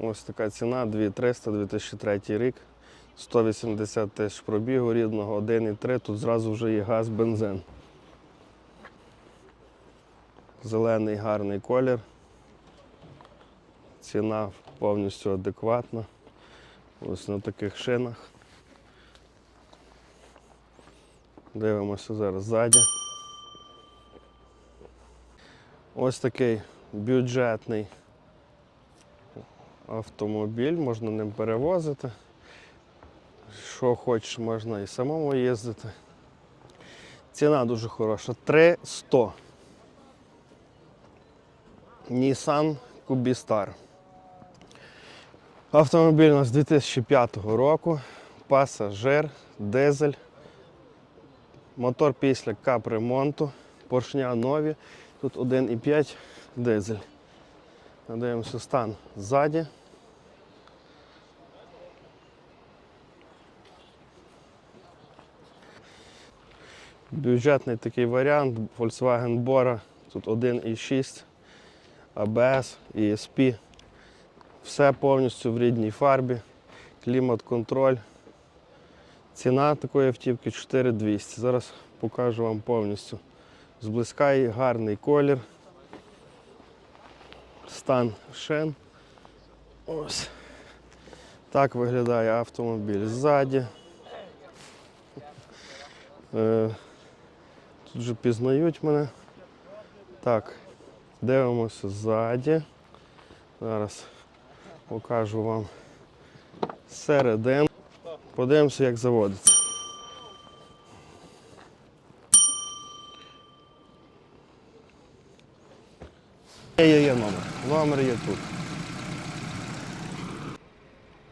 Ось така ціна 2300 2003 рік. 180 тисяч пробігу рідного, 1,3. Тут зразу вже є газ, бензин. Зелений гарний колір. Ціна повністю адекватна. Ось на таких шинах. Дивимося зараз ззаді. Ось такий бюджетний автомобіль, можна ним перевозити. Що хочеш, можна і самому їздити. Ціна дуже хороша. 300. Nissan Cubistar. Автомобіль у нас 2005 року. Пасажир, дизель. Мотор після капремонту. Поршня нові. Тут 1,5 дизель. Дивимося стан ззаді. Бюджетний такий варіант Volkswagen Bora. Тут 1,6 ABS, ESP. Все повністю в рідній фарбі, клімат-контроль. Ціна такої автівки 4200. Зараз покажу вам повністю. Зблизька і гарний колір. Стан шин. Ось. Так виглядає автомобіль ззаді. Е, Тут вже пізнають мене. Так, дивимося ззаді. Зараз покажу вам середину. Подивимося, як заводиться. Є, є, є номер. Номер є тут.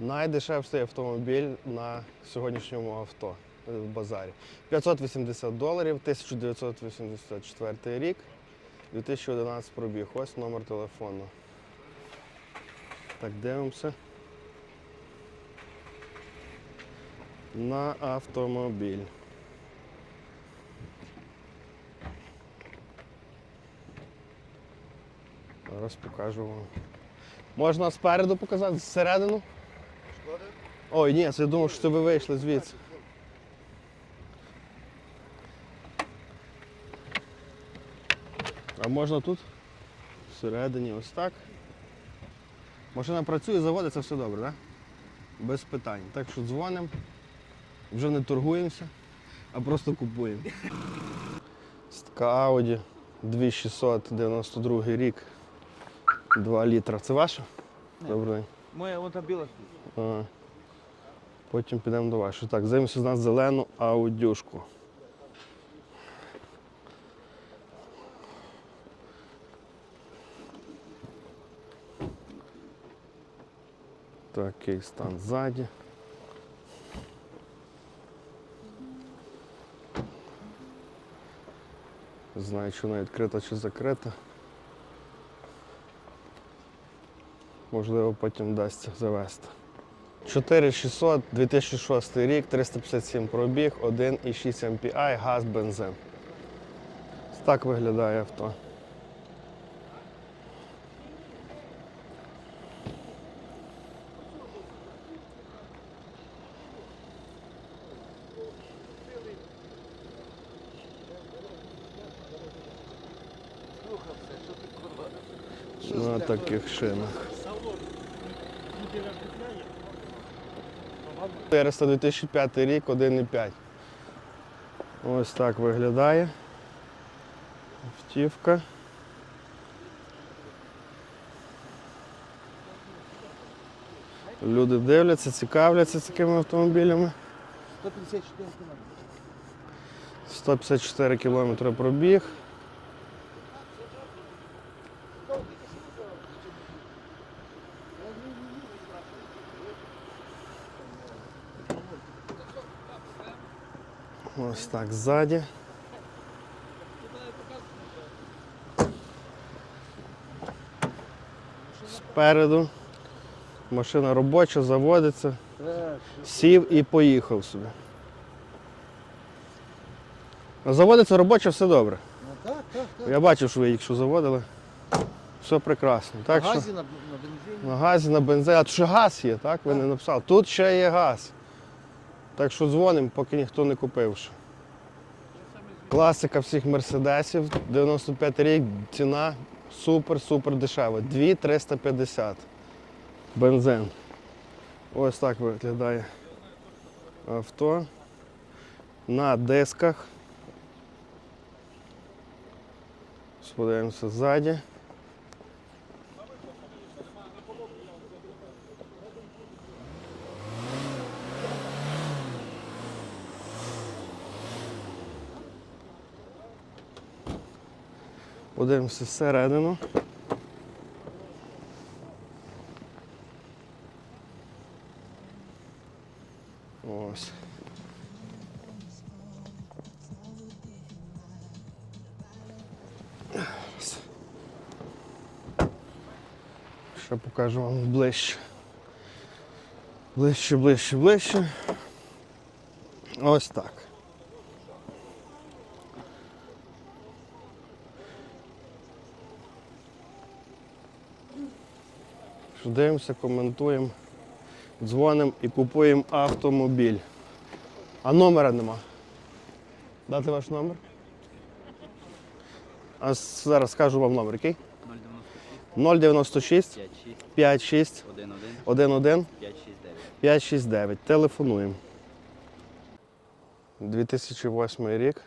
Найдешевший автомобіль на сьогоднішньому авто в базарі. 580 доларів, 1984 рік, 2011 пробіг. Ось номер телефону. Так, дивимося. На автомобіль. Зараз покажу вам. Можна спереду показати, зсередину? Ой, ні, я думав, що ви вийшли звідси. А можна тут? Всередині ось так. Машина працює, заводиться, все добре, так? Без питань. Так що дзвонимо, вже не торгуємося, а просто купуємо. Така Audi 2692 рік. 2 літра. Це ваша? Добрий день. Моя вот біла. А, Потім підемо до вашої. Так, займемося з нас зелену аудюшку. Такий стан ззаді. Знаю, чи вона відкрита чи закрита. Можливо, потім вдасться завести. 4600, 2006 рік, 357 пробіг, 1,6 MPI, газ, бензин. Так виглядає авто. На таких шинах. 400 2005 рік, 1,5. Ось так виглядає. Автівка. Люди дивляться, цікавляться такими автомобілями. 154 км. 154 кілометри пробіг. Ось так ззаді. Спереду. Машина робоча, заводиться. Сів і поїхав собі. Заводиться робоче, все добре. Ну так, так, так. Я бачив, що ви їх що заводили. Все прекрасно. Так що... Газі на, на бензині. На газі, на бензині. А тут ще газ є, так? Ви не написали. Тут ще є газ. Так що дзвонимо, поки ніхто не купив ще. Класика всіх мерседесів, 95 рік, ціна супер-супер дешева. 2,350. Бензин. Ось так виглядає авто. На дисках. Сподивимося ззаді. Подивимося всередину. Ось. Ще покажу вам ближче. Ближче, ближче, ближче. Ось так. Дивимося, коментуємо, дзвонимо і купуємо автомобіль. А номера нема. Дати ваш номер? А зараз скажу вам номер, який? 096 56 56 11 11 569. 569. Телефонуємо. 2008 рік.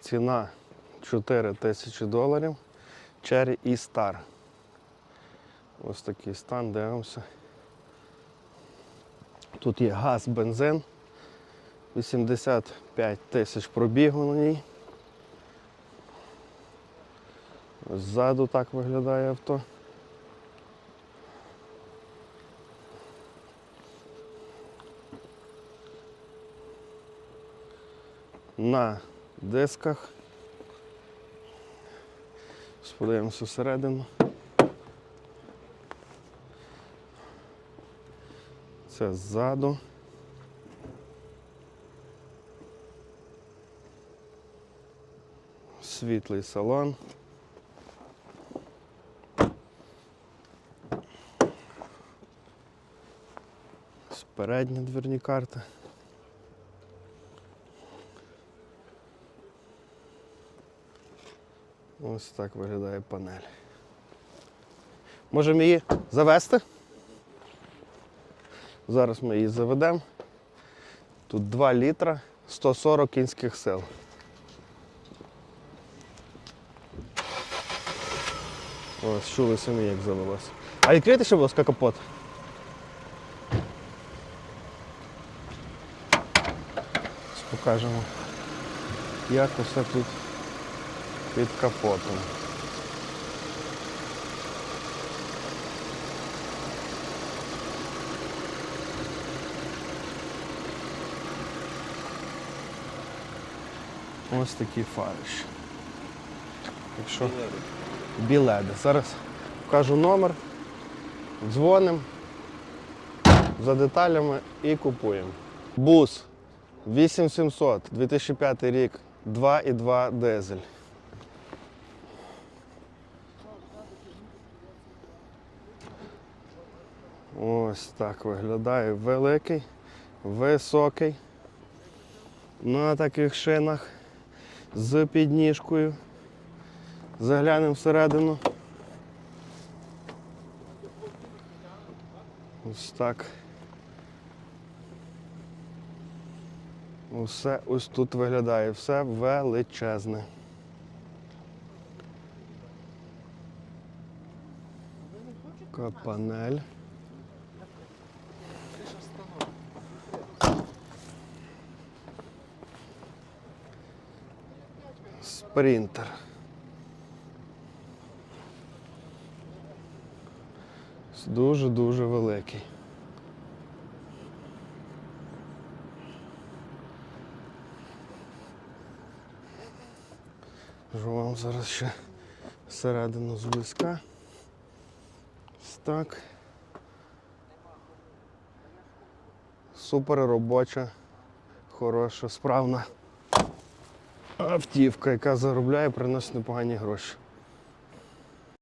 Ціна 4 тисячі доларів. Cherry і Star. Ось такий стан, дивимося. Тут є газ, бензин. 85 тисяч пробігу на ній. Ззаду так виглядає авто. на дисках. Сподаємося всередину. Це ззаду. Світлий салон. Передні дверні карти. Ось так виглядає панель. Можемо її завести? Зараз ми її заведемо. Тут 2 літра 140 кінських сил. Ось, чули самі, як завелося. А відкрийте ще, будь ласка, капот. Покажемо, як усе тут під капотом. Ось такі фариші. Якщо біледи. Зараз покажу номер, дзвонимо за деталями і купуємо. Бус 8700, 2005 рік, 2,2 дизель. Ось так виглядає великий, високий. На таких шинах з підніжкою. Заглянемо всередину. Ось так. Усе ось тут виглядає, все величезне. Така Спринтер. Дуже-дуже великий. Покажу вам зараз ще всередину зблизька. Так. Супер робоча, хороша, справна автівка, яка заробляє, приносить непогані гроші.